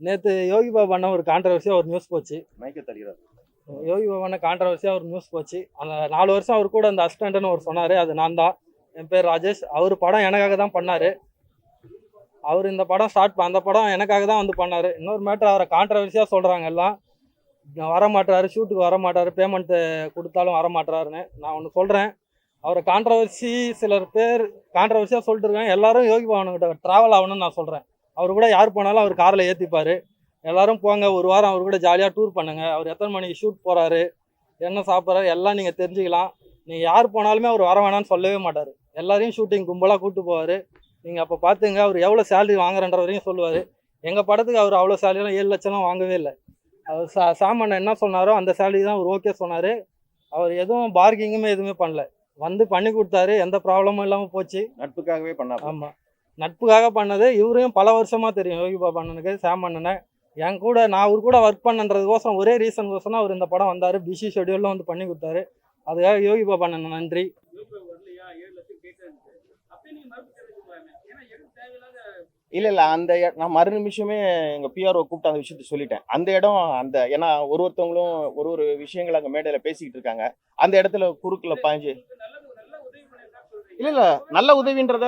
நேற்று யோகி பாபா அண்ணா ஒரு கான்ட்ரவர்சியாக ஒரு நியூஸ் போச்சு. மயக்க தருகிறார் யோகி பாபா அண்ணா கான்ட்ரவர்சியாக ஒரு நியூஸ் போச்சு. அந்த நாலு வருஷம் அவர் கூட அந்த அசிஸ்டண்ட்னு ஒரு சொன்னார். அது நான் தான். என் பேர் ராஜேஷ். அவர் படம் எனக்காக தான் பண்ணார். அவர் இந்த படம் ஸ்டார்ட் அந்த படம் எனக்காக தான் வந்து பண்ணார். இன்னொரு மேட்டர் அவரை கான்ட்ரவர்சியாக சொல்கிறாங்க எல்லாம். வர மாட்டாரு ஷூட்டுக்கு வர மாட்டாரு பேமெண்ட்டு கொடுத்தாலும் வர மாட்டாருன்னு நான் ஒன்று சொல்கிறேன் அவரை கான்ட்ரவர்சி சிலர் பேர் கான்ட்ரவர்சியாக சொல்லிட்டு இருக்காங்க. எல்லாரும் யோகி பவன்கிட்ட ட்ராவல் ஆகணும்னு நான் சொல்கிறேன் அவர் கூட யார் போனாலும் அவர் காரில் ஏற்றிப்பார் எல்லாரும் போங்க ஒரு வாரம் அவர் கூட ஜாலியாக டூர் பண்ணுங்க. அவர் எத்தனை மணிக்கு ஷூட் போகிறாரு என்ன சாப்பிட்றாரு எல்லாம் நீங்கள் தெரிஞ்சுக்கலாம். நீங்கள் யார் போனாலுமே அவர் வர வேணாம்னு சொல்லவே மாட்டார். எல்லாரையும் ஷூட்டிங் கும்பலாக கூப்பிட்டு போவார். நீங்கள் அப்போ பார்த்துங்க அவர் எவ்வளோ சேலரி வாங்குறன்ற வரையும் சொல்லுவார். எங்கள் படத்துக்கு அவர் அவ்வளோ சேலரிலாம் ஏழு லட்சம்லாம் வாங்கவே இல்லை. அவர் சா சாமான் என்ன சொன்னாரோ அந்த சேலரி தான் அவர் ஓகே சொன்னார். அவர் எதுவும் பார்கிங்குமே எதுவுமே பண்ணல. வந்து பண்ணி கொடுத்தாரு எந்த ப்ராப்ளமும் இல்லாமல் போச்சு. நட்புக்காகவே பண்ணார் ஆமாம் நட்புக்காக பண்ணது இவரையும் பல வருஷமாக தெரியும். யோகி பாபா அண்ணனுக்கு சாம் அண்ணனை. என் கூட நான் அவர் கூட ஒர்க் பண்ணன்றதுக்கோசரம் ஒரே ரீசன் கோசரம் அவர் இந்த படம் வந்தார். பிசி ஷெடியூலில் வந்து பண்ணி கொடுத்தாரு. அதுக்காக யோகி பாபா அண்ணன் நன்றி. இல்லை இல்லை அந்த நான் மறு நிமிஷமே எங்கள் பிஆர்ஓ கூப்பிட்டு அந்த விஷயத்த சொல்லிட்டேன். அந்த இடம் அந்த ஏன்னா ஒரு ஒருத்தவங்களும் ஒரு ஒரு விஷயங்கள் அங்கே மேடையில் பேசிக்கிட்டு இருக்காங்க. அந்த இடத்துல குறுக்கில் பாஞ்சு இல்ல இல்ல நல்ல உதவின்றத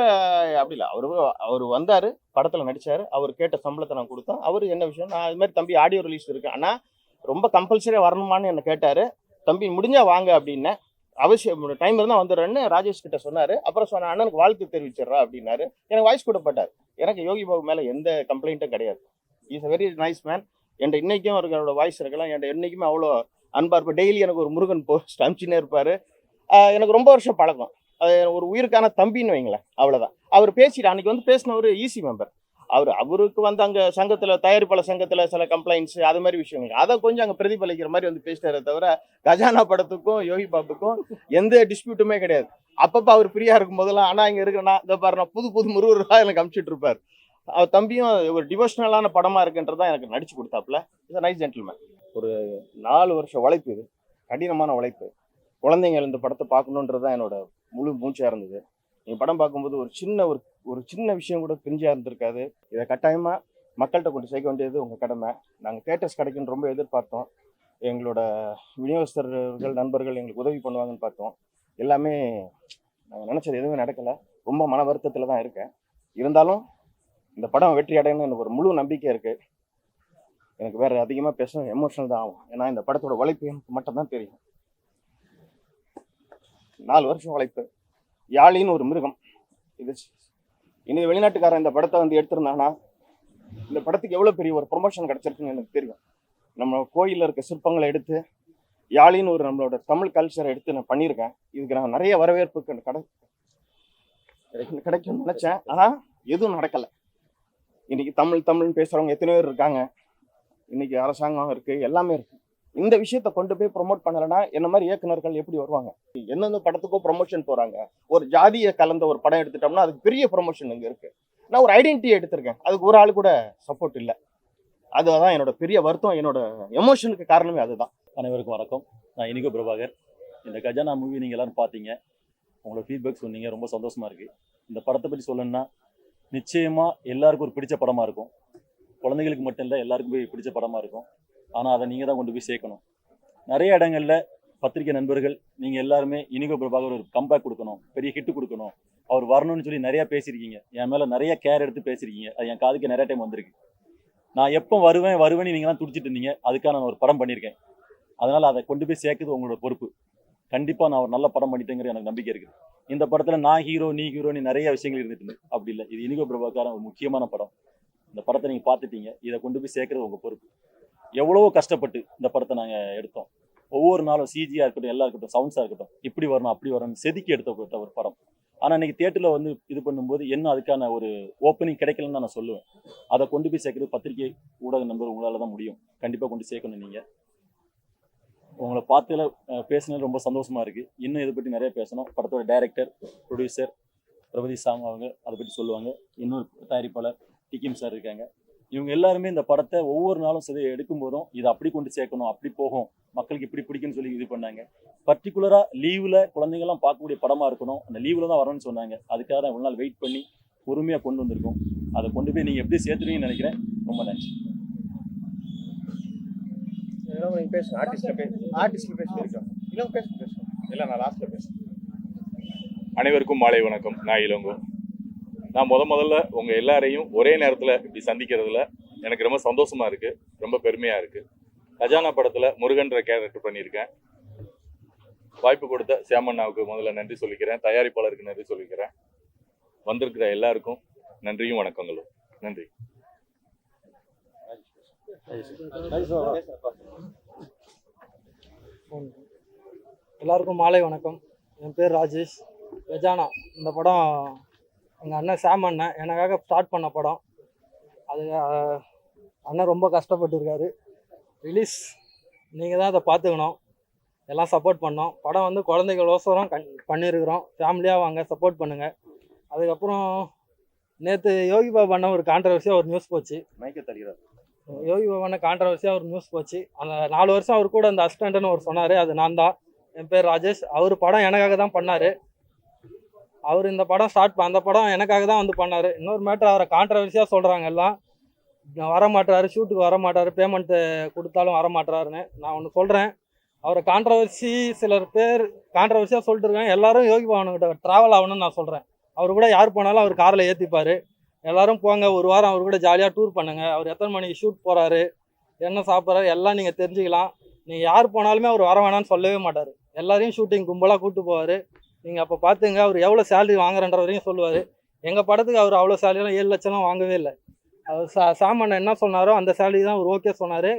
அப்படி இல்ல. அவரு அவர் வந்தாரு படத்துல நடிச்சாரு. அவர் கேட்ட சம்பளத்தை நான் கொடுத்தேன். அவரு என்ன விஷயம் நான் இது மாதிரி தம்பி ஆடியோ ரிலீஸ் இருக்கு ஆனா ரொம்ப கம்பல்சரியா வரணுமான்னு என்ன கேட்டாரு. தம்பி முடிஞ்சா வாங்க அப்படின்னேன் அவசியம் டைம் இருந்தா வந்துடுறேன்னு ராஜேஷ் கிட்ட சொன்னாரு. அப்புறம் சொன்ன அண்ணனுக்கு வாழ்த்து தெரிவிச்சிடுறா அப்படின்னாரு. எனக்கு வாய்ஸ் கொடுப்பட்டார் எனக்கு யோகி பாபு மேல எந்த கம்ப்ளைண்ட்டும் கிடையாது. Is a very nice man என்ட இன்னைக்கும் அவர்களோட வாய்ஸ் இருக்கலாம். என்ட என்னைக்குமே அவ்வளோ அன்பா இருப்பேன் டெய்லி எனக்கு ஒரு முருகன் போஸ்ட் அனுப்பிச்சுனே இருப்பாரு. எனக்கு ரொம்ப வருஷம் பழக்கம். அது ஒரு உயிருக்கான தம்பின்னு வைங்களேன் அவ்வளோதான் அவர் பேசிட்டு அன்னைக்கு வந்து பேசினவர் ஈசி மெம்பர் அவர் அவருக்கு வந்து அங்கே சங்கத்தில் தயாரிப்பாளர் சங்கத்தில் சில கம்ப்ளைண்ட்ஸ் அது மாதிரி விஷயங்கள். அதை கொஞ்சம் அங்கே பிரதிபலிக்கிற மாதிரி வந்து பேசிட்டாரே தவிர கஜானா படத்துக்கும் யோகி பாபுக்கும் எந்த டிஸ்பியூட்டுமே கிடையாது. அப்பப்போ அவர் ஃப்ரீயாக இருக்கும் போதெல்லாம் ஆனால் இங்கே இருக்கிறனா இந்த பாரு புது புது முருகராக எனக்கு அனுப்பிச்சிட்டு இருப்பார் அவர் தம்பியும் ஒரு டிவோஷனலான படமாக இருக்குன்றதான் எனக்கு நடிச்சு கொடுத்தாப்புல. இஸ் நைஸ் ஜென்டில்மேன் ஒரு நாலு வருஷம் உழைப்பு இது. கடினமான உழைப்பு. குழந்தைங்க இந்த படத்தை பார்க்கணுன்றது தான் என்னோட முழு மூச்சா இருந்தது. நீங்க படம் பார்க்கும்போது ஒரு சின்ன ஒரு ஒரு சின்ன விஷயம் கூட பிரிஞ்சா இருந்திருக்காது. இதை கட்டாயமா மக்கள்கிட்ட கொண்டு சேர்க்க வேண்டியது உங்க கடமை. நாங்கள் தேட்டர்ஸ் கிடைக்குன்னு ரொம்ப எதிர்பார்த்தோம். எங்களோட விநியோகஸ்தர்கள் நண்பர்கள் எங்களுக்கு உதவி பண்ணுவாங்கன்னு பார்த்தோம். எல்லாமே நாங்கள் நினச்சது எதுவுமே நடக்கலை. ரொம்ப மன வருத்தத்தில் தான் இருக்கேன். இருந்தாலும் இந்த படம் வெற்றி அடையணும்னு எனக்கு ஒரு முழு நம்பிக்கை இருக்கு. எனக்கு வேற அதிகமாக பேசணும் எமோஷனல் தான் ஆகும். ஏன்னா இந்த படத்தோட உழைப்பு எனக்கு மட்டும்தான் தெரியும். நாலு வருஷம் உழைப்பு. யாழின்னு ஒரு மிருகம். இது இனி வெளிநாட்டுக்காரன் இந்த படத்தை வந்து எடுத்திருந்தாங்கன்னா இந்த படத்துக்கு எவ்வளோ பெரிய ஒரு ப்ரொமோஷன் கிடைச்சிருக்குன்னு எனக்கு தெரியும். நம்ம கோயிலில் இருக்க சிற்பங்களை எடுத்து யாழின்னு ஒரு நம்மளோட தமிழ் கல்ச்சரை எடுத்து நான் பண்ணியிருக்கேன். இதுக்கு நான் நிறைய வரவேற்பு கிடை கிடைக்கும் கிடைக்கும்னு நினச்சேன். ஆனால் எதுவும் நடக்கல. இன்னைக்கு தமிழ் தமிழ்னு பேசுகிறவங்க எத்தனை பேர் இருக்காங்க. இன்னைக்கு அரசாங்கம் இருக்குது எல்லாமே இருக்குது இந்த விஷயத்த கொண்டு போய் ப்ரொமோட் பண்ணலைன்னா என்ன மாதிரி இயக்குநர்கள் எப்படி வருவாங்க? எந்தெந்த படத்துக்கோ ப்ரொமோஷன் போறாங்க. ஒரு ஜாதியை கலந்த ஒரு படம் எடுத்துட்டோம்னா அதுக்கு பெரிய ப்ரொமோஷன் இங்க இருக்கு. நான் ஒரு ஐடென்டிட்டி எடுத்திருக்கேன். அதுக்கு ஒரு ஆள் கூட சப்போர்ட் இல்லை. அதுதான் என்னோட பெரிய வருத்தம் என்னோட எமோஷனுக்கு காரணமே அதுதான். அனைவருக்கும் வணக்கம். நான் இனிகோ பிரபாகர். இந்த கஜானா மூவி நீங்கள் எல்லாரும் பார்த்தீங்க. உங்களோட ஃபீட்பேக் சொன்னீங்க. ரொம்ப சந்தோஷமா இருக்கு. இந்த படத்தை பற்றி சொல்லணும்னா நிச்சயமா எல்லாருக்கும் ஒரு பிடிச்ச படமா இருக்கும். குழந்தைகளுக்கு மட்டும் இல்லை எல்லாருக்கும் போய் பிடிச்ச படமா இருக்கும். ஆனால் அதை நீங்கள் தான் கொண்டு போய் சேர்க்கணும். நிறைய இடங்கள்ல பத்திரிகை நண்பர்கள் நீங்கள் எல்லாருமே இனிகோ பிரபாகர் ஒரு கம்பேக் கொடுக்கணும் பெரிய ஹிட் கொடுக்கணும். அவர் வரணும்னு சொல்லி நிறைய பேசியிருக்கீங்க. என் மேலே நிறைய கேர் எடுத்து பேசியிருக்கீங்க. அது என் காதுக்கு நிறைய டைம் வந்திருக்கு. நான் எப்போ வருவேன் வருவேன்னு நீங்களாம் துடிச்சிட்டு இருந்தீங்க. அதுக்காக நான் ஒரு படம் பண்ணியிருக்கேன். அதனால அதை கொண்டு போய் சேர்க்குறது உங்களோட பொறுப்பு. கண்டிப்பா நான் ஒரு நல்ல படம் பண்ணிட்டேங்கிற எனக்கு நம்பிக்கை இருக்குது இந்த படத்துல நான் ஹீரோ நீ ஹீரோ நீ நிறைய விஷயங்கள் இருந்துட்டு அப்படி இல்லை. இது இனிகோ பிரபாகரன் ஒரு முக்கியமான படம். இந்த படத்தை நீங்க பார்த்துட்டீங்க. இதை கொண்டு போய் சேர்க்கறது உங்க பொறுப்பு. எவ்வளவோ கஷ்டப்பட்டு இந்த படத்தை நாங்க எடுத்தோம். ஒவ்வொரு நாளும் சிஜியா இருக்கட்டும் எல்லாம் இருக்கட்டும் சவுண்ட்ஸா இருக்கட்டும் இப்படி வரணும் அப்படி வரணும் செதுக்கி எடுத்த ஒரு படம். ஆனா இன்னைக்கு தியேட்டர்ல வந்து இது பண்ணும்போது என்ன அதுக்கான ஒரு ஓப்பனிங் கிடைக்கலன்னு நான் சொல்லுவேன். அதை கொண்டு போய் சேர்க்கறது பத்திரிகை ஊடக நண்பர் உங்களால தான் முடியும். கண்டிப்பா கொண்டு சேர்க்கணும் நீங்க. உங்களை பார்த்துல பேசினது ரொம்ப சந்தோஷமா இருக்கு. இன்னும் இதை பற்றி நிறைய பேசணும். படத்தோட டைரக்டர் ப்ரொடியூசர் பிரபதி சாங் அவங்க அதை பற்றி சொல்லுவாங்க. இன்னொரு தயாரிப்பாளர் டிகிம் சார் இருக்காங்க. இவங்க எல்லாருமே இந்த படத்தை ஒவ்வொரு நாளும் சரி எடுக்கும் போதும் இதை அப்படி கொண்டு சேர்க்கணும் அப்படி போகும் மக்களுக்கு இப்படி பிடிக்கும்னு சொல்லி இது பண்ணாங்க. பர்டிகுலரா லீவ்ல குழந்தைங்கலாம் பார்க்கக்கூடிய படமா இருக்கணும். அந்த லீவ்ல தான் வரணும்னு சொன்னாங்க. அதுக்காக தான் இவ்வளவு நாள் வெயிட் பண்ணி பொறுமையா கொண்டு வந்திருக்கோம். அதை கொண்டு போய் நீங்க எப்படி சேர்த்துருவீங்கன்னு நினைக்கிறேன். ரொம்ப நன்றி. பேசுங்க. ஆர்டிஸ்ட்ல பேசு ஆர்டிஸ்ட்ல பேசுங்க இல்ல பேசுங்க பேசுங்க. இல்ல நான் லாஸ்ட்ல பேசுறேன். அனைவருக்கும் மாலை வணக்கம். நான் இளங்கோ. நான் முத முதல்ல உங்கள் எல்லாரையும் ஒரே நேரத்தில் இப்படி சந்திக்கிறதுல எனக்கு ரொம்ப சந்தோஷமாக இருக்குது ரொம்ப பெருமையாக இருக்குது கஜானா படத்தில் முருகன்ற கேரக்டர் பண்ணியிருக்கேன். வாய்ப்பு கொடுத்த சியாமண்ணாவுக்கு முதல்ல நன்றி சொல்லிக்கிறேன். தயாரிப்பாளருக்கு நன்றி சொல்லிக்கிறேன். வந்திருக்கிற எல்லாருக்கும் நன்றியும் வணக்கங்களும். நன்றி. எல்லாருக்கும் மாலை வணக்கம். என் பேர் ராஜேஷ். கஜானா. இந்த படம் எங்கள் அண்ணன் சாம் அண்ணன் எனக்காக ஸ்டார்ட் பண்ண படம். அது அண்ணன் ரொம்ப கஷ்டப்பட்டுருக்காரு. ரிலீஸ் நீங்கள் தான் அதை பார்த்துக்கணும். எல்லாம் சப்போர்ட் பண்ணோம். படம் வந்து குழந்தைகளோசரம் கண் பண்ணியிருக்கிறோம் ஃபேமிலியாக வாங்க சப்போர்ட் பண்ணுங்கள் அதுக்கப்புறம் நேற்று யோகி பாபா அண்ணன் ஒரு கான்ட்ரவர்சியாக ஒரு நியூஸ் போச்சு. மைக்க தள்ளிடுறாரு யோகி பவன கான்ட்ரவர்சியாக ஒரு நியூஸ் போச்சு. அந்த நாலு வருஷம் அவர் கூட அந்த அசிஸ்டன்ட்னு ஒரு சொன்னார். அது நான் தான் என் பேர் ராஜேஷ். அவர் படம் எனக்காக தான் பண்ணார். அவர் இந்த படம் ஸ்டார்ட் அந்த படம் எனக்காக தான் வந்து பண்ணார். இன்னொரு மேட்ரு அவரை கான்ட்ரவர்சியாக சொல்கிறாங்க எல்லாம். நான் வர மாட்டாரு ஷூட்டுக்கு வர மாட்டாரு பேமெண்ட்டு கொடுத்தாலும் வர மாட்டாருன்னு நான் ஒன்று சொல்கிறேன் அவரை கான்ட்ரவர்சி சிலர் பேர் கான்ட்ரவர்சியாக சொல்லிட்டு இருக்காங்க. எல்லாரும் யோகி பவன்கிட்ட ட்ராவல் ஆகணும்னு நான் சொல்கிறேன் அவர் கூட யார் போனாலும் அவர் காரில் ஏற்றிப்பார் எல்லாரும் போங்க ஒரு வாரம் அவர் கூட ஜாலியாக டூர் பண்ணுங்க. அவர் எத்தனை மணிக்கு ஷூட் போகிறாரு என்ன சாப்பிட்றாரு எல்லாம் நீங்கள் தெரிஞ்சுக்கலாம். நீங்கள் யார் போனாலுமே அவர் வர வேணாம்னு சொல்லவே மாட்டார். எல்லாரையும் ஷூட்டிங் கும்பலாக கூப்பிட்டு போவார். நீங்கள் அப்போ பார்த்துங்க அவர் எவ்வளோ சேலரி வாங்குறன்ற வரையும் சொல்லுவார். எங்கள் படத்துக்கு அவர் அவ்வளோ சேலரிலாம் ஏழு லட்சம்லாம் வாங்கவே இல்லை. அவர் சா சாமான் என்ன சொன்னாரோ அந்த சேலரி தான் அவர் ஓகே சொன்னார்.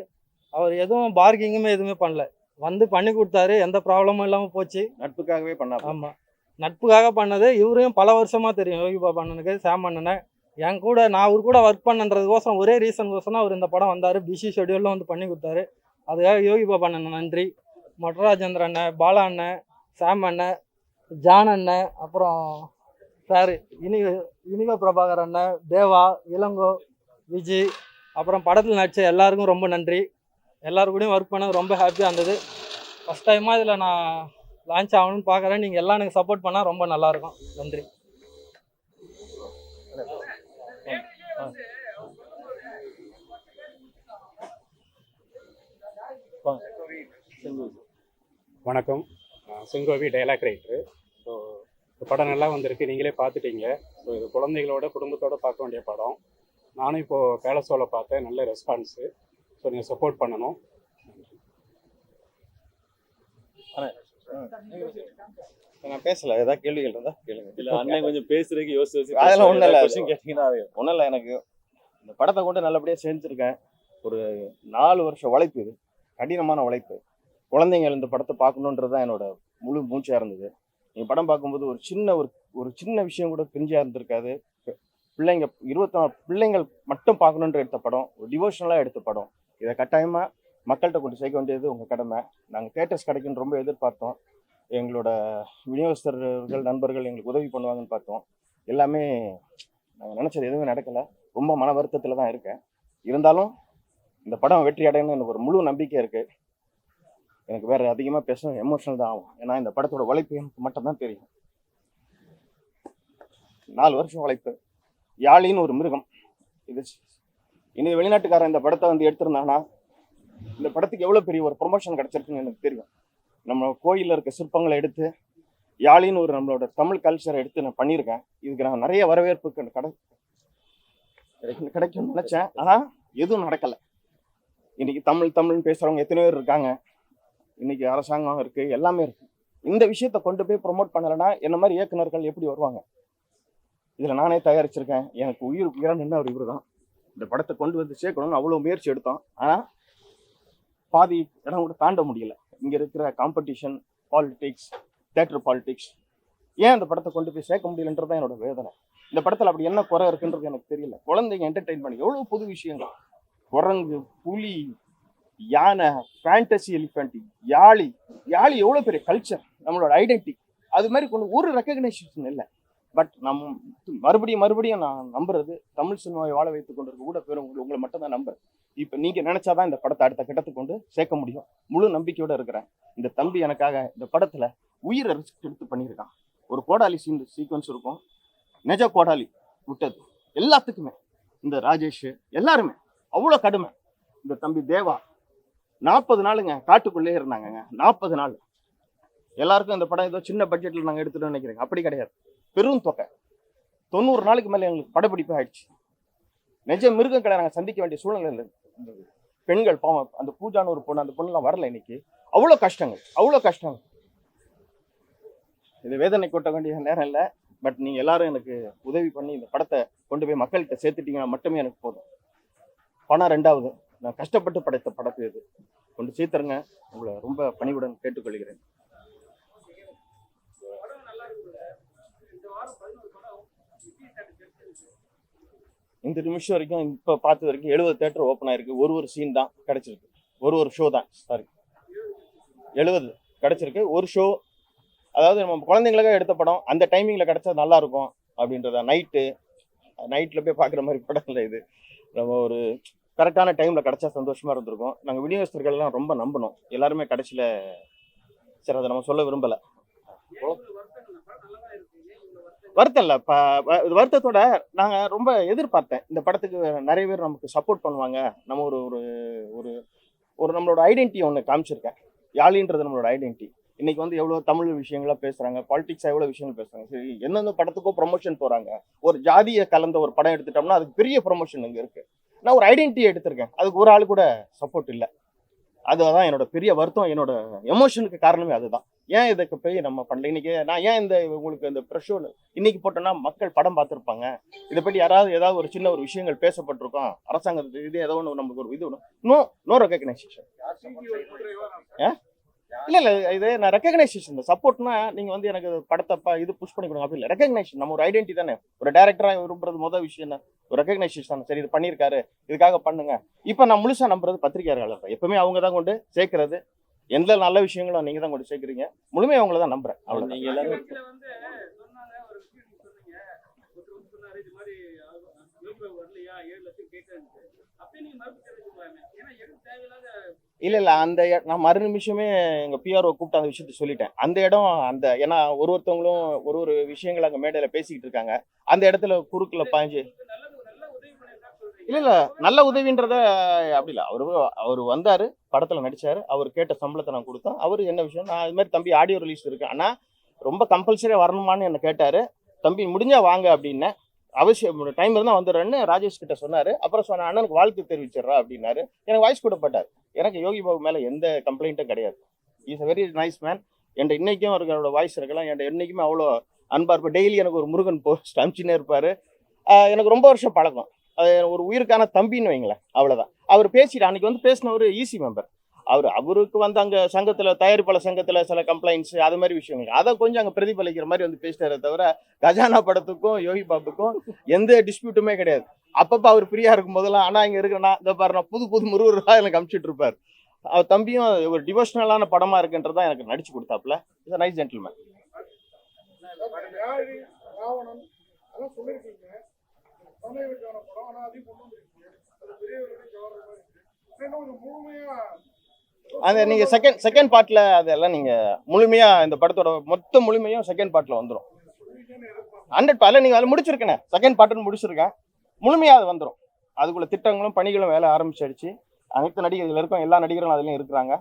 அவர் எதுவும் பார்கிங்குமே எதுவுமே பண்ணல. வந்து பண்ணி கொடுத்தாரு எந்த ப்ராப்ளமும் இல்லாமல் போச்சு. நட்புக்காகவே பண்ணாரு ஆமாம் நட்புக்காக பண்ணது இவரையும் பல வருஷமா தெரியும் யோகி பாபா அண்ணனுக்கு சாம் அண்ணனை என் கூட நான் அவர் கூட ஒர்க் பண்ணன்றதுக்கோசரம் ஒரே ரீசனுக்கோசரம் அவர் இந்த படம் வந்தார். பிஸி ஷெடியூலில் வந்து பண்ணி கொடுத்தாரு. அதுக்காக யோகி பாபா அண்ணன் நன்றி. மொட்டராஜேந்திர அண்ணன் பாலா அண்ணன் சாம் அண்ணன் ஜான் அண்ணன் அப்புறம் சார் இனி இனிக பிரபாகர் அண்ணன் தேவா இளங்கோ விஜய் அப்புறம் படத்தில் நடித்த எல்லாருக்கும் ரொம்ப நன்றி. எல்லாரு கூடயும் ஒர்க் பண்ணது ரொம்ப ஹாப்பியாக இருந்தது. ஃபஸ்ட் டைமாக இதில் நான் லான்ச் ஆகணும்னு பார்க்குறேன் நீங்கள் எல்லாம் எனக்கு சப்போர்ட் பண்ணால் ரொம்ப நல்லாயிருக்கும் நன்றி. வணக்கம். செங்கோவி டைலாக் ரைட்ரு படம் நல்லா வந்திருக்கு. நீங்களே பார்த்துட்டீங்க. ஸோ இது குழந்தைகளோட குடும்பத்தோட பார்க்க வேண்டிய படம். நானும் இப்போது பேலஸோவில் பார்த்தேன். நல்ல ரெஸ்பான்ஸு ஸோ நீங்கள் சப்போர்ட் பண்ணணும். நான் பேசல. ஏதாவது கேள்விகள் இருந்தா கேளுங்க. இல்ல அண்ணன் கொஞ்சம் பேசுறதுக்கு யோசிச்சு யோசிச்சு அதெல்லாம் ஒண்ணும் இல்ல. கொஸ்டின் கேட்டீங்கன்னா ஒன்றும் இல்லை. எனக்கு இந்த படத்தை கொண்டு நல்லபடியாக செஞ்சுருக்கேன். ஒரு நாலு வருஷம் உழைப்பு இது. கடினமான உழைப்பு. குழந்தைங்க இந்த படத்தை பார்க்கணுன்றது தான் என்னோட முழு மூச்சாக இருந்தது. நீங்கள் படம் பார்க்கும்போது ஒரு சின்ன ஒரு ஒரு சின்ன விஷயம் கூட பிரிஞ்சாக இருந்திருக்காது. பிள்ளைங்க இருபத்தி நாலு பிள்ளைங்கள் மட்டும் பார்க்கணுன்ற எடுத்த படம் ஒரு டிவோஷனலாக எடுத்த படம். இதை கட்டாயமாக மக்கள்கிட்ட கொண்டு சேர்க்க வேண்டியது உங்கள் கடமை. நாங்கள் தேட்டர்ஸ் கிடைக்குன்னு ரொம்ப எதிர்பார்த்தோம். எங்களோட விநியோகஸ்தர்கள் நண்பர்கள் எங்களுக்கு உதவி பண்ணுவாங்கன்னு பார்த்தோம். எல்லாமே நாங்கள் நினச்சது எதுவுமே நடக்கலை. ரொம்ப மன வருத்தத்தில் தான் இருக்கேன். இருந்தாலும் இந்த படம் வெற்றி அடையணும்னு எனக்கு ஒரு முழு நம்பிக்கை இருக்குது எனக்கு வேறு அதிகமாக பேசணும் எமோஷனல் தான் ஆகும். ஏன்னா இந்த படத்தோட உழைப்பு எனக்கு மட்டும்தான் தெரியும். நாலு வருஷம் உழைப்பு. யாழின்னு ஒரு மிருகம். இது இனி வெளிநாட்டுக்காரன் இந்த படத்தை வந்து எடுத்திருந்தான்னா இந்த படத்துக்கு எவ்வளோ பெரிய ஒரு ப்ரொமோஷன் கிடச்சிருக்குன்னு எனக்கு தெரியும். நம்ம கோயிலில் இருக்க சிற்பங்களை எடுத்து யாழின்னு ஒரு நம்மளோட தமிழ் கல்ச்சரை எடுத்து நான் பண்ணியிருக்கேன். இதுக்கு நான் நிறைய வரவேற்பு கிடை கிடைக்கும் கிடைக்கும்னு நினச்சேன். ஆனால் எதுவும் நடக்கலை. இன்னைக்கு தமிழ் தமிழ்னு பேசுகிறவங்க எத்தனை பேர் இருக்காங்க? இன்னைக்கு அரசாங்கம் இருக்குது எல்லாமே இருக்குது இந்த விஷயத்தை கொண்டு போய் ப்ரொமோட் பண்ணலைன்னா என்ன மாதிரி இயக்குநர்கள் எப்படி வருவாங்க? இதில் நானே தயாரிச்சிருக்கேன். எனக்கு உயிர் உயிராக நின்றவர் இவர் தான் இந்த படத்தை கொண்டு வந்து சேர்க்கணும்னு அவ்வளோ முயற்சி எடுத்தோம். ஆனால் பாதி இடம் கூட தாண்ட முடியல. இங்கே இருக்கிற காம்படிஷன் பாலிடிக்ஸ் தேட்டர் பாலிடிக்ஸ் ஏன் அந்த படத்தை கொண்டு போய் சேர்க்க முடியலன்றது தான் என்னோட வேதனை. இந்த படத்தில் அப்படி என்ன குறை இருக்குன்றது எனக்கு தெரியல. குழந்தைங்க என்டர்டெயின் பண்ணி எவ்வளோ புது விஷயங்கள். குரங்கு புலி யானை ஃபேண்டசி எலிஃபென்ட் யாழி யாழி எவ்வளோ பெரிய கல்ச்சர் நம்மளோட ஐடென்டிட்டி அது மாதிரி கொண்டு ஒரு ரெக்கக்னைசேஷன் இல்லை. பட் நம் மறுபடியும் மறுபடியும் நான் நம்புறது தமிழ் சினிமாவை வாழ வைத்துக் கொண்டிருக்க கூட பெரும் உங்களை மட்டும் தான் நம்புறேன். இப்போ நீங்கள் நினைச்சாதான் இந்த படத்தை அடுத்த கட்டத்துக்கு கொண்டு சேர்க்க முடியும். முழு நம்பிக்கையோடு இருக்கிறேன். இந்த தம்பி எனக்காக இந்த படத்தில் உயிரை ரிஸ்க் எடுத்து பண்ணியிருக்கான். ஒரு கோடாலி சீன் சீக்வன்ஸ் இருக்கும். நெஜ கோடாலி விட்டது. எல்லாத்துக்குமே. இந்த ராஜேஷ் எல்லாருமே. அவ்வளோ கடுமை. இந்த தம்பி தேவா நாற்பது நாளுங்க காட்டுக்குள்ளே இருந்தாங்கங்க. நாற்பது நாள். எல்லாருக்கும் இந்த படம் ஏதோ சின்ன பட்ஜெட்டில் நாங்கள் எடுத்துட்டோம்னு நினைக்கிறேங்க. அப்படி கிடையாது. பெரும் தொகை. தொண்ணூறு நாளுக்கு மேலே எங்களுக்கு படப்பிடிப்பு ஆயிடுச்சு. நிஜ மிருகங்களை நாங்கள் சந்திக்க வேண்டிய சூழ்நிலை இருந்தது பெண்கள் பாவம். அந்த பூஜான்னு ஒரு பொண்ணு அந்த பொண்ணுலாம் வரல இன்னைக்கு. அவ்வளோ கஷ்டங்கள். அவ்வளோ கஷ்டங்கள். இது வேதனை கொட்ட வேண்டிய நேரம் இல்லை. பட் நீங்கள் எல்லாரும் எனக்கு உதவி பண்ணி இந்த படத்தை கொண்டு போய் மக்கள்கிட்ட சேர்த்துட்டீங்கன்னா மட்டுமே எனக்கு போதும். பணம் ரெண்டாவது. நான் கஷ்டப்பட்டு படைத்த படத்து இது. கொண்டு சீத்தருங்க உங்களை ரொம்ப பணிவுடன் கேட்டுக்கொள்கிறேன். இந்த நிமிஷம் வரைக்கும் இப்போ பார்த்த வரைக்கும் எழுபது தேட்டர் ஓப்பன் ஆயிருக்கு. ஒரு ஒரு சீன் தான் கிடைச்சிருக்கு. ஒரு ஒரு ஷோ தான். சாரி எழுபது கிடைச்சிருக்கு. ஒரு ஷோ அதாவது நம்ம குழந்தைங்களுக்காக எடுத்த படம். அந்த டைமிங்கில் கிடைச்சா நல்லா இருக்கும். அப்படின்றத நைட்டு நைட்டில் போய் பார்க்குற மாதிரி படம் இல்லை இது. நம்ம ஒரு கரெக்டான டைமில் கிடைச்சா சந்தோஷமாக இருந்திருக்கும். நாங்கள் விநியோகஸ்தர்கள்லாம் ரொம்ப நம்பினோம். எல்லாருமே கடைசியில் சரி அதை நம்ம சொல்ல விரும்பலை. வருத்தம் இல்லை. இப்போ வருத்தத்தோட நாங்கள் ரொம்ப எதிர்பார்த்தேன். இந்த படத்துக்கு நிறைய பேர் நமக்கு சப்போர்ட் பண்ணுவாங்க. நம்ம ஒரு ஒரு ஒரு ஒரு நம்மளோட ஐடென்டிட்டி ஒன்று காமிச்சிருக்கேன். யாழின்றது நம்மளோட ஐடென்டிட்டி இன்னைக்கு வந்து எவ்வளோ தமிழ் விஷயங்களா பேசுறாங்க பாலிடிக்ஸ் எவ்வளோ விஷயங்கள் பேசுறாங்க. சரி எந்தெந்த படத்துக்கோ ப்ரொமோஷன் போறாங்க. ஒரு ஜாதியை கலந்த ஒரு படம் எடுத்துட்டோம்னா அதுக்கு பெரிய ப்ரொமோஷன் இங்கே இருக்கு. நான் ஒரு ஐடென்டிட்டி எடுத்திருக்கேன். அதுக்கு ஒரு ஆள் கூட சப்போர்ட் இல்லை. அதுதான் என்னோட பெரிய வருத்தம் என்னோட எமோஷனுக்கு காரணமே அதுதான். ஏன் இதுக்கு போய் நம்ம பண்ணல? இன்னைக்கு நான் ஏன் இந்த உங்களுக்கு இந்த ப்ரெஷர் இன்னைக்கு போட்டோன்னா மக்கள் படம் பார்த்துருப்பாங்க. இதை பற்றி யாராவது ஏதாவது ஒரு சின்ன ஒரு விஷயங்கள் பேசப்பட்டிருக்கோம். அரசாங்கத்து இது ஏதோ ஒன்று நமக்கு ஒரு இது ஒன்று நோ நோ ரெக்கக்னைசேஷன் இல்ல இல்ல இது நான் ரெக்கக்னைசேஷன் சப்போர்ட்னா நீங்க வந்து எனக்கு படத்தை இது புஷ் பண்ணி கொடுங்க. அப்படி இல்லை ரெக்கக்னைசேஷன் நம்ம ஒரு ஐடென்டி தானே. ஒரு டேரக்டரா விரும்புறது முதல் விஷயம் என்ன? ஒரு ரெக்கக்னைசேஷன் சரி இது பண்ணியிருக்காரு. இதுக்காக பண்ணுங்க. இப்போ நான் முழுசா நம்புறது பத்திரிகையாளர்கள் தான் எப்பவுமே அவங்க தான் கொண்டு சேர்க்கறது. எந்த நல்ல விஷயங்களும் நீங்க தான் கொண்டு சேர்க்குறீங்க. முழுமையாக அவங்கள தான் நம்புறேன். அவ்வளோ நீங்க எல்லாரும் யூடியூப் வரலையா? ஏழு லட்சம் கேட்டாங்க அப்படியே நீங்க மறுப்பு ஏன்னா எதுவும் தேவையில்லாத இல்ல இல்ல. அந்த நான் மறு நிமிஷமே எங்க பிஆர்ஓ கூப்பிட்டு அந்த விஷயத்த சொல்லிட்டேன். அந்த இடம் அந்த ஏன்னா ஒரு ஒருத்தவங்களும் ஒரு ஒரு விஷயங்கள் அங்க மேடையில பேசிக்கிட்டு இருக்காங்க. அந்த இடத்துல குறுக்குல பாஞ்சு இல்லை இல்லை. நல்ல இல்ல இல்ல நல்ல உதவின்றத அப்படி இல்ல. அவரு அவர் வந்தாரு படத்துல நடிச்சாரு. அவர் கேட்ட சம்பளத்தை நான் கொடுத்தேன். அவரு என்ன விஷயம் நான் இது மாதிரி தம்பி ஆடியோ ரிலீஸ் இருக்கு. ஆனா ரொம்ப கம்பல்சரியா வரணுமான்னு என்ன கேட்டாரு. தம்பி முடிஞ்சா வாங்க அப்படின்னேன் அவசியம் டைம் இருந்தால் வந்துடுறேன்னு ராஜேஷ் கிட்ட சொன்னார். அப்புறம் சொன்ன அண்ணனுக்கு வாழ்த்து தெரிவிச்சிடுறா அப்படின்னாரு. எனக்கு வாய்ஸ் கொடுப்பட்டார் எனக்கு யோகி பாபு மேலே எந்த கம்ப்ளைண்ட்டும் கிடையாது. Is a very nice man என்கிட்ட இன்னைக்கும் அவரோட வாய்ஸ் இருக்கலாம். என்கிட்ட என்றைக்குமே அவ்வளோ அன்பாக இருப்பார். டெய்லி எனக்கு ஒரு முருகன் போஸ்ட் அனுப்பிச்சுன்னே இருப்பார். எனக்கு ரொம்ப வருஷம் பழக்கம். அது ஒரு உயிருக்கான தம்பின்னு வைங்களேன். அவ்வளோதான் அவர் பேசிட்டு அன்னைக்கு வந்து பேசினவர் ஈசி மெம்பர் அவர் அவருக்கு வந்து அங்கே சங்கத்தில் தயாரிப்பாளர் சங்கத்தில் சில கம்ப்ளைண்ட்ஸ் அது மாதிரி விஷயங்கள். அதை கொஞ்சம் அங்கே பிரதிபலிக்கிற மாதிரி வந்து பேசிட்டாரே தவிர கஜானா படத்துக்கும் யோகி பாபுக்கும் எந்த டிஸ்பியூட்டுமே கிடையாது. அப்பப்போ அவர் ஃப்ரீயாக இருக்கும் போதெல்லாம் ஆனால் இங்கே இருக்கிறனா இந்த பாரு நான் புது புது முருகர்களா எனக்கு அனுப்பிச்சிட்டு இருப்பார். அவர் தம்பியும் ஒரு டிவோஷனலான படமாக இருக்குன்றதான் எனக்கு நடிச்சு கொடுத்தாப்புல. இட்ஸ் நைஸ் ஜென்டில்மேன் யாழி ராவணன் அதெல்லாம் சொல்லியிருக்கீங்க குழந்தைகளுக்கான படம் ஆனால் அதையும் கொண்டு வந்திருக்கீங்க அது பெரியவர்களுக்கு கவர்ற மாதிரி இருக்கு இன்னும் கொஞ்சம் முழுமையா அந்த நீங்கள் செகண்ட் செகண்ட் பார்ட்டில் அதெல்லாம் நீங்கள் முழுமையாக இந்த படத்தோட மொத்த முழுமையும் செகண்ட் பார்ட்டில் வந்துடும் ஹண்ட்ரட் பார்ட்டில் நீங்கள் அதில் முடிச்சிருக்கேனே செகண்ட் பார்ட்னு முடிச்சிருக்கேன். முழுமையாக அது வந்துடும் அதுக்குள்ள திட்டங்களும் பணிகளும் வேலை ஆரம்பிச்சிடுச்சு அனைத்து நடிகர்கள் இருக்கும் எல்லா நடிகர்களும் அதுலேயும் இருக்கிறாங்க.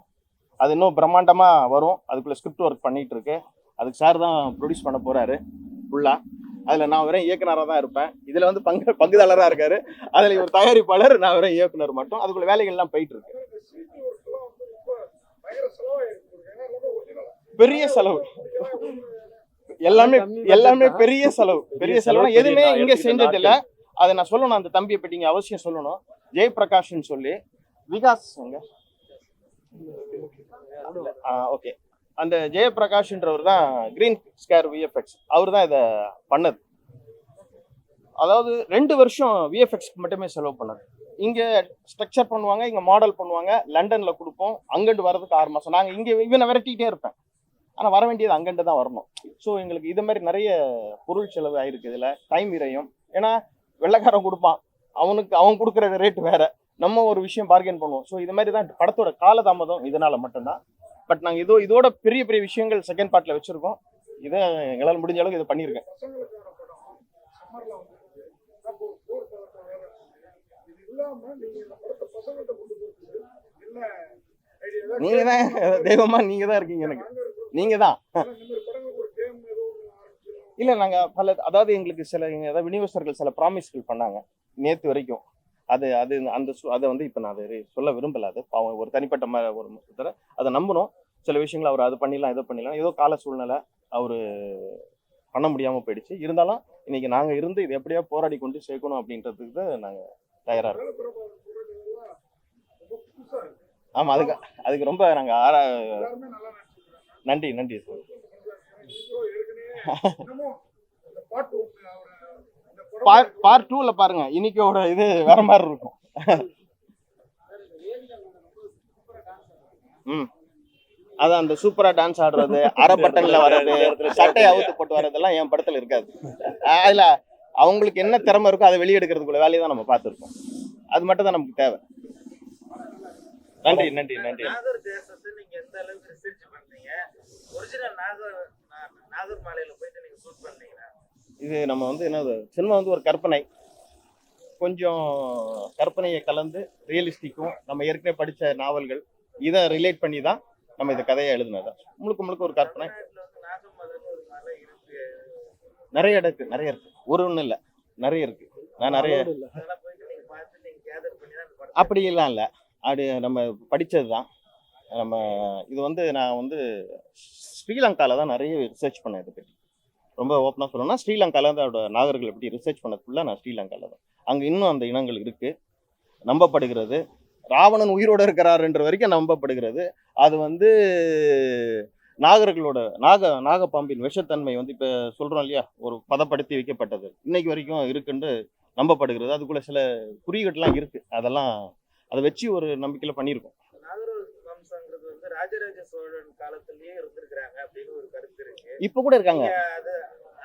அது இன்னும் பிரம்மாண்டமாக வரும். அதுக்குள்ளே ஸ்கிரிப்ட் ஒர்க் பண்ணிகிட்டு இருக்கு. அதுக்கு சார் தான் ப்ரொடியூஸ் பண்ண போகிறாரு ஃபுல்லா அதில் நான் வெறும் இயக்குனராக தான் இருப்பேன். இதில் வந்து பங்கு பங்குதாரராக இருக்காரு. அதில் ஒரு தயாரிப்பாளர் நான் வெறும் இயக்குனர் மட்டும். அதுக்குள்ள வேலைகள்லாம் போயிட்டு இருக்கு இந்த சீட்டு ஒர்க்கெல்லாம் வந்து ரொம்ப பயங்கர செலவாயிருக்கு ஏன்னா எல்லாமே ஒரிஜினல் பெரிய செலவு. எல்லாமே எல்லாமே பெரிய செலவு. பெரிய செலவு எதுவுமே இங்க செஞ்சது இல்ல. அதை நான் சொல்லணும் அந்த தம்பியை பத்தி இங்க அவசியம் சொல்லணும். ஜெயபிரகாஷ்னு சொல்லி விகாஸ் ஓகே அந்த ஜெயபிரகாஷ்ன்றவர் தான் கிரீன் ஸ்கேர் விஎஃப்எக்ஸ் அவர் தான் இதை பண்ணது. அதாவது ரெண்டு வருஷம் விஎஃப்எக்ஸ்க்கு மட்டுமே செலவு பண்ணது இங்கே ஸ்ட்ரக்சர் பண்ணுவாங்க இங்கே மாடல் பண்ணுவாங்க லண்டனில் கொடுப்போம் அங்கண்டு வர்றதுக்கு ஆறு மாதம் நாங்கள் இங்கே இவனை விரட்டிக்கிட்டே இருப்பேன். ஆனால் வர வேண்டியது அங்கண்டு தான் வரணும். ஸோ எங்களுக்கு இது மாதிரி நிறைய பொருள் செலவு ஆயிருக்கு இதில் டைம் விரையும். ஏன்னா வெள்ளைக்காரன் கொடுப்பான். அவனுக்கு அவன் கொடுக்குற ரேட் வேற. நம்ம ஒரு விஷயம் பார்கெயின் பண்ணுவோம். ஸோ இது மாதிரி தான் படத்தோட காலதாமதம் இதனால மட்டும்தான். பட் நாங்கள் இதோ இதோட பெரிய பெரிய விஷயங்கள் செகண்ட் பார்ட்டில் வச்சுருக்கோம். இதை எங்களால் முடிஞ்ச அளவுக்கு இதை பண்ணியிருக்கேன் பசங்களுக்கான படம் சம்மர்ல வந்து அப்போ ஒரு போர் படத்தை வேற இது இல்லாம நீங்க இந்த படத்தை பசங்கள்கிட்ட கொண்டு போறது இல்ல ஐடியா நீங்க தான் தெய்வமா நீங்க தான் இருக்கீங்க எனக்கு. நீங்க தான். மாதிரி இல்ல நாங்க பல அதாவது எங்களுக்கு சில அதாவது விநியோகஸ்தர்கள் சில ப்ராமிஸ்கள் பண்ணாங்க நேத்து வரைக்கும். அது அது அந்த அதை வந்து இப்ப நான் அதை சொல்ல விரும்பல அது. பாவம் ஒரு தனிப்பட்ட ம ஒரு ஒருத்தரை அதை நம்பணும் சில விஷயங்கள் அவர் அது பண்ணிடலாம் இதை பண்ணிடலாம். ஏதோ கால சூழ்நிலை அவரு பண்ண முடியாம போயிடுச்சு. இருந்தாலும் இன்னைக்கு நாங்க இருந்து இது எப்படியா போராடி கொண்டு சேர்க்கணும் அப்படின்றதுக்கு தான் நாங்க தயாரா இருக்கோம் வேலை பிரபாகர் சொல்றதெல்லாம் ரொம்ப புதுசா இருக்கு. ஆமா அதுக்கு அதுக்கு ரொம்ப நாங்க ஆரா நன்றி நன்றி சார். பார்ட் டூல பாருங்க இன்னைக்கோட இது வேற மாதிரி இருக்கும். ம். அதான் அந்த சூப்பரா டான்ஸ் ஆடுறது அரை பட்டன்ல வர்றது சட்டை அவுத்து போட்டு வர்றதெல்லாம் என் படத்துல இருக்காது. அதுல அவங்களுக்கு என்ன திறமை இருக்கோ அதை வெளியெடுக்கிறதுக்குள்ள வேலையை தான் நம்ம பார்த்துருக்கோம். அது மட்டும் தான் நமக்கு தேவை. நன்றி நன்றி நன்றி. இது நம்ம வந்து என்னது சினிமா வந்து ஒரு கற்பனை. கொஞ்சம் கற்பனையை கலந்து ரியலிஸ்டிக்கும் நம்ம ஏற்கனவே படித்த நாவல்கள் இதை ரிலேட் பண்ணி தான் நம்ம இந்த கதையை எழுதுனது. முழுக்க முழுக்க ஒரு கற்பனை தமிழ்நாட்டுல வந்து நாகமதன் ஒரு மலை இருக்கு நிறைய இடம் இருக்கு நிறைய இருக்கு. ஒரு ஒன்றும் இல்லை. நிறைய இருக்கு. நான் நிறைய அப்படிலாம் இல்லை. அப்படி நம்ம படித்தது தான் நம்ம இது வந்து நான் வந்து ஸ்ரீலங்காவில் தான் நிறைய ரிசர்ச் பண்ணேன் இதை பற்றி ரொம்ப ஓப்பனாக சொல்லணும்னா ஸ்ரீலங்காவில் தான் அதோட நாகர்கள் பற்றி ரிசர்ச் பண்ணது ஃபுல்லாக நான் ஸ்ரீலங்காவில் தான். அங்கே இன்னும் அந்த இனங்கள் இருக்குது நம்பப்படுகிறது. ராவணன் உயிரோடு இருக்கிறாருன்ற வரைக்கும் நம்பப்படுகிறது. அது வந்து நாகர்களோட நாக நாகப்பாம்பின் விஷத்தன்மை வந்து இப்போ சொல்கிறோம் இல்லையா? ஒரு பதப்படுத்தி வைக்கப்பட்டது. இன்னைக்கு வரைக்கும் இருக்குன்னு நம்பப்படுகிறது. அதுக்குள்ள சில குறியீடுலாம் இருக்குது அதெல்லாம் அதை வச்சு ஒரு நம்பிக்கையில் பண்ணியிருக்கோம். ராஜராஜ சோழன் காலத்திலேயே இருந்திருக்கிறாங்க அப்படின்னு ஒரு கருத்து இருக்கு. இப்போ கூட இருக்காங்க.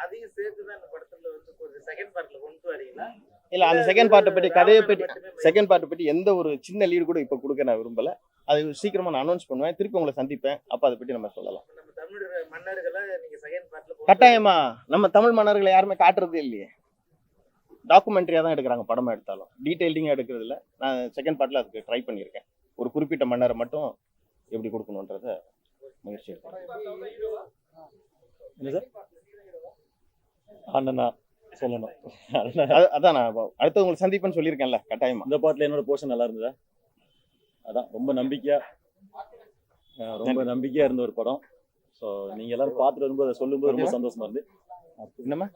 அதையும் சேர்த்து தான் இந்த படத்துல வந்து ஒரு செகண்ட் பார்ட்ல கொண்டு வரீங்களா? இல்லை அந்த செகண்ட் பார்ட்டை பற்றி கதையை பற்றி செகண்ட் பார்ட்டை பற்றி எந்த ஒரு சின்ன லீடு கூட இப்போ கொடுக்க நான் விரும்பல. அது சீக்கிரமாக நான் அனௌன்ஸ் பண்ணுவேன். திருப்பி உங்களை சந்திப்பேன். அப்போ அதை பற்றி நம்ம சொல்லலாம். நம்ம தமிழ் மன்னர்களை நீங்க செகண்ட் பார்ட்ல கட்டாயமா. நம்ம தமிழ் மன்னர்களை யாருமே காட்டுறதே இல்லையே. டாக்குமெண்ட்ரியாக தான் எடுக்கிறாங்க படமா எடுத்தாலும். டீட்டெயிலிங்காக எடுக்கிறது இல்ல நான் செகண்ட் பார்ட்டில் அதுக்கு ட்ரை பண்ணியிருக்கேன். ஒரு குறிப்பிட்ட மன்னரை மட்டும் எப்படி கொடுக்கணுன்றத முயற்சி எடுக்கிறேன். என்ன சார்? அண்ணனா சொல்லணும். அதான் நான் அடுத்து உங்களை சந்திப்பேன்னு சொல்லியிருக்கேன்ல கட்டாயமா. இந்த பாட்டில் என்னோட போர்ஷன் நல்லா இருந்ததா? அதான் ரொம்ப நம்பிக்கையா அஹ் ரொம்ப நம்பிக்கையா இருந்த ஒரு படம். ஸோ நீங்க எல்லாரும் பார்த்துட்டு வரும்போது அதை சொல்லும்போது ரொம்ப சந்தோஷமா இருந்து என்னம்மா?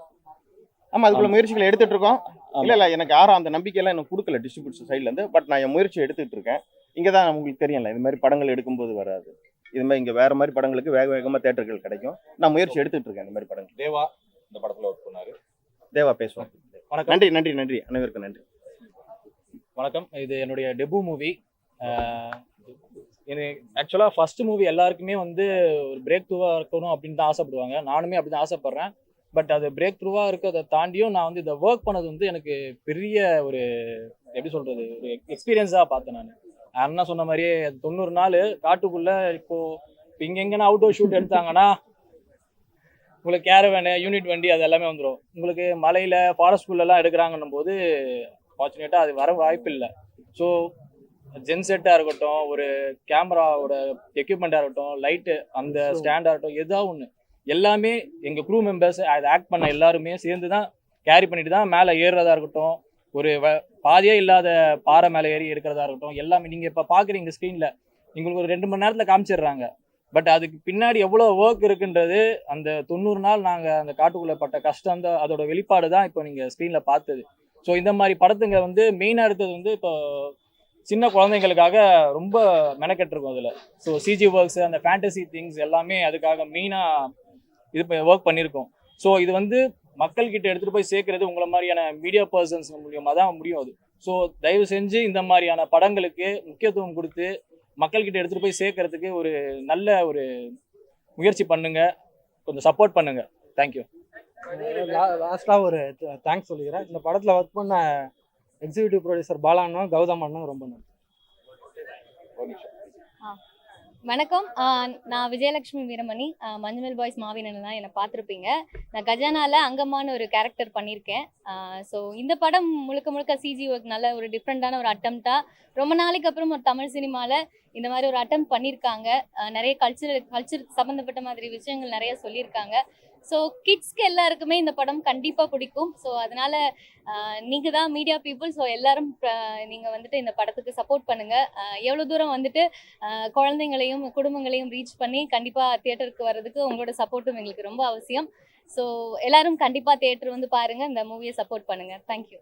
ஆமா அதுக்குள்ள. முயற்சிகளை எடுத்துட்டு இருக்கோம். இல்ல இல்ல எனக்கு யாரும் அந்த நம்பிக்கையெல்லாம் எனக்கு கொடுக்கல டிஸ்ட்ரிபியூஷன் சைட்ல இருந்து. பட் நான் என் முயற்சி எடுத்துட்டு இருக்கேன். இங்க தான் உங்களுக்கு தெரியல இது மாதிரி படங்கள் எடுக்கும்போது வராது. இது மாதிரி இங்க வேற மாதிரி படங்களுக்கு வேக வேகமா தேட்டர்கள் கிடைக்கும். நான் முயற்சி எடுத்துட்டு இருக்கேன் இந்த மாதிரி படங்கள். தேவா இந்த படத்துல ஒர்க் பண்ணாரு. தேவா பேசுவோம். வணக்கம். நன்றி நன்றி நன்றி. அனைவருக்கும் நன்றி. வணக்கம். இது என்னுடைய டெபு மூவி எனக்கு ஆக்சுவலாக ஃபர்ஸ்ட் மூவி எல்லாருக்குமே வந்து ஒரு பிரேக் த்ரூவாக இருக்கணும் அப்படின்னு தான் ஆசைப்படுவாங்க. நானுமே அப்படி தான் ஆசைப்பட்றேன். பட் அது பிரேக் த்ரூவாக இருக்கிறத தாண்டியும் நான் வந்து இதை ஒர்க் பண்ணது வந்து எனக்கு பெரிய ஒரு எப்படி சொல்கிறது ஒரு எக்ஸ்பீரியன்ஸாக பார்த்தேன் நான். அண்ணா சொன்ன மாதிரியே தொண்ணூறு நாள் காட்டுக்குள்ளே இப்போது இப்போ இங்கே எங்கன்னா அவுட்டோர் ஷூட் எடுத்தாங்கன்னா உங்களுக்கு கேரவேனு யூனிட் வண்டி அது எல்லாமே வந்துடும் உங்களுக்கு மலையில் ஃபாரஸ்ட்குள்ளெல்லாம் எடுக்கிறாங்கன்னும் போது ஃபார்ச்சுனேட்டாக அது வர வாய்ப்பு இல்லை ஸோ ஜென்செட்டாக இருக்கட்டும் ஒரு கேமராவோட எக்யூப்மெண்ட்டாக இருக்கட்டும் லைட்டு அந்த ஸ்டாண்டாக இருக்கட்டும் எதாவது ஒன்று எல்லாமே எங்கள் க்ரூ மெம்பர்ஸ் அதை ஆக்ட் பண்ண எல்லாருமே சேர்ந்து தான் கேரி பண்ணிட்டு தான் மேலே ஏறுறதா இருக்கட்டும் ஒரு வ- பாதியே இல்லாத பாறை மேலே ஏறி எடுக்கிறதா இருக்கட்டும் எல்லாமே நீங்கள் இப்போ பார்க்குறீங்க ஸ்க்ரீனில் உங்களுக்கு ஒரு ரெண்டு மணி நேரத்தில் காமிச்சிடுறாங்க. பட் அதுக்கு பின்னாடி எவ்வளோ ஒர்க் இருக்குன்றது அந்த தொண்ணூறு நாள் நாங்கள் அந்த காட்டுக்குள்ளே பட்ட கஷ்டம் தான் அதோட வெளிப்பாடு தான் இப்போ நீங்கள் ஸ்க்ரீனில் பார்த்தது. ஸோ இந்த மாதிரி படத்துங்க வந்து மெயினாக எடுத்தது வந்து இப்போ சின்ன குழந்தைங்களுக்காக ரொம்ப மெனக்கெட்டிருக்கும் அதில். ஸோ சிஜி ஒர்க்ஸ் அந்த ஃபேண்டசி திங்ஸ் எல்லாமே அதுக்காக மெயினாக இது ஒர்க் பண்ணியிருக்கோம் ஸோ இது வந்து மக்கள்கிட்ட எடுத்துகிட்டு போய் சேர்க்கறது உங்களை மாதிரியான மீடியா பர்சன்ஸ் மூலியமாக தான் முடியும் அது. ஸோ தயவு செஞ்சு இந்த மாதிரியான படங்களுக்கு முக்கியத்துவம் கொடுத்து மக்கள்கிட்ட எடுத்துகிட்டு போய் சேர்க்கறதுக்கு ஒரு நல்ல ஒரு முயற்சி பண்ணுங்க. கொஞ்சம் சப்போர்ட் பண்ணுங்க. தேங்க்யூ லாஸ்ட்டாக ஒரு தேங்க்ஸ் சொல்லிக்கிறேன். இந்த படத்தில் ஒர்க் பண்ண எக்ஸிக்யூட்டிவ் ப்ரொடியூசர் பாலாண்ணா கௌதம் அண்ணா ரொம்ப நன்றி. வணக்கம். நான் விஜயலட்சுமி வீரமணி. ஆஹ் பாய்ஸ் மாவீரன்லாம் என்னை பார்த்துருப்பீங்க. நான் கஜானால அங்கமான ஒரு கேரக்டர் பண்ணியிருக்கேன். ஸோ இந்த படம் முழுக்க முழுக்க சிஜி ஒர்க் நல்ல ஒரு டிஃப்ரெண்ட்டான ஒரு அட்டம்ப்டா ரொம்ப நாளைக்கு அப்புறம் ஒரு தமிழ் சினிமாவில் இந்த மாதிரி ஒரு அட்டம் பண்ணியிருக்காங்க. நிறைய கல்ச்சர் கல்ச்சர் சம்மந்தப்பட்ட மாதிரி விஷயங்கள் நிறைய சொல்லியிருக்காங்க. ஸோ கிட்ஸ்க்கு எல்லாருக்குமே இந்த படம் கண்டிப்பாக பிடிக்கும். ஸோ அதனால நீங்கள் தான் மீடியா பீப்புள் ஸோ எல்லாரும் நீங்கள் வந்துட்டு இந்த படத்துக்கு சப்போர்ட் பண்ணுங்கள் எவ்வளோ தூரம் வந்துட்டு குழந்தைங்களையும் குடும்பங்களையும் ரீச் பண்ணி கண்டிப்பாக தியேட்டருக்கு வர்றதுக்கு உங்களோட சப்போர்ட்டும் எங்களுக்கு ரொம்ப அவசியம். ஸோ எல்லாரும் கண்டிப்பாக தியேட்டர் வந்து பாருங்கள் இந்த மூவியை சப்போர்ட் பண்ணுங்கள் தேங்க்யூ